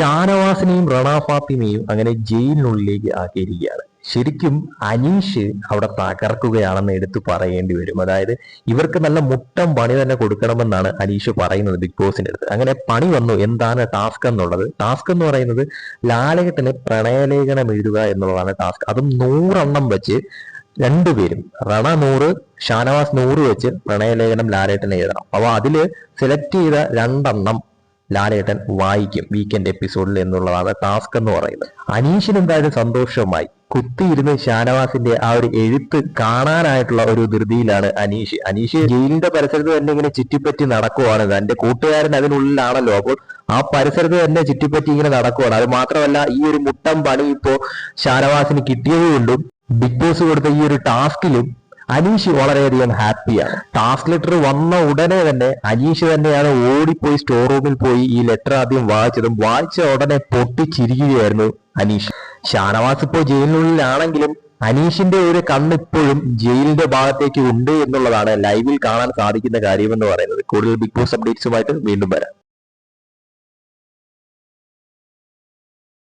ഷാനവാസിനെയും Rana ഫാത്തിമയും അങ്ങനെ ജയിലിനുള്ളിലേക്ക് ആക്കിയിരിക്കുകയാണ്. ശരിക്കും അനീഷ് അവിടെ തകർക്കുകയാണെന്ന് എടുത്തു പറയേണ്ടി വരും. അതായത് ഇവർക്ക് നല്ല മുട്ടം പണി തന്നെ കൊടുക്കണമെന്നാണ് അനീഷ് പറയുന്നത് ബിഗ് ബോസിന്റെ അടുത്ത്. അങ്ങനെ പണി വന്നു. എന്താണ് ടാസ്ക് എന്നുള്ളത്? ടാസ്ക് എന്ന് പറയുന്നത് ലാലേട്ടന് പ്രണയലേഖനം എഴുതുക എന്നുള്ളതാണ് ടാസ്ക്. അതും നൂറെണ്ണം വെച്ച് രണ്ടുപേരും. റണ നൂറ് ഷാനവാസ് നൂറ് വെച്ച് പ്രണയലേഖനം ലാലേട്ടനെ എഴുതണം. അപ്പൊ അതിൽ സെലക്ട് ചെയ്ത രണ്ടെണ്ണം ലാലേട്ടൻ വായിക്കും വീക്കെൻഡ് എപ്പിസോഡിൽ എന്നുള്ളതാണ് ടാസ്ക് എന്ന് പറയുന്നത്. അനീഷിന് എന്തായാലും സന്തോഷമായി കുത്തിയിരുന്ന് ഷാനവാസിന്റെ ആ ഒരു എഴുത്ത് കാണാനായിട്ടുള്ള ഒരു ധൃതിയിലാണ് അനീഷ്. അനീഷ് ജയിലിന്റെ പരിസരത്ത് തന്നെ ഇങ്ങനെ ചുറ്റിപ്പറ്റി നടക്കുവാണ്. തന്റെ കൂട്ടുകാരൻ അതിനുള്ളിലാണല്ലോ. അപ്പോൾ ആ പരിസരത്ത് തന്നെ ചുറ്റിപ്പറ്റി ഇങ്ങനെ നടക്കുവാണ്. അത് മാത്രമല്ല ഈ ഒരു മുട്ടം പണി ഇപ്പോ ഷാനവാസിന് കിട്ടിയത് കൊണ്ടും ബിഗ് ബോസ് കൊടുത്ത ഈ ഒരു ടാസ്കിലും അനീഷ് വളരെയധികം ഹാപ്പിയാണ്. ടാസ്ക് ലെറ്റർ വന്ന ഉടനെ തന്നെ അനീഷ് തന്നെയാണ് ഓടിപ്പോയി സ്റ്റോർ റൂമിൽ പോയി ഈ ലെറ്റർ ആദ്യം വായിച്ചതും വായിച്ച ഉടനെ പൊട്ടിച്ചിരിക്കുകയായിരുന്നു അനീഷ്. ഷാനവാസ് ഇപ്പോൾ ജയിലിനുള്ളിലാണെങ്കിലും അനീഷിന്റെ ഒരു കണ്ണ് ഇപ്പോഴും ജയിലിന്റെ ഭാഗത്തേക്ക് ഉണ്ട് എന്നുള്ളതാണ് ലൈവിൽ കാണാൻ സാധിക്കുന്ന കാര്യം എന്ന് പറയുന്നത്. കൂടുതൽ ബിഗ് ബോസ് അപ്ഡേറ്റ്സുമായിട്ട് വീണ്ടും വരാം.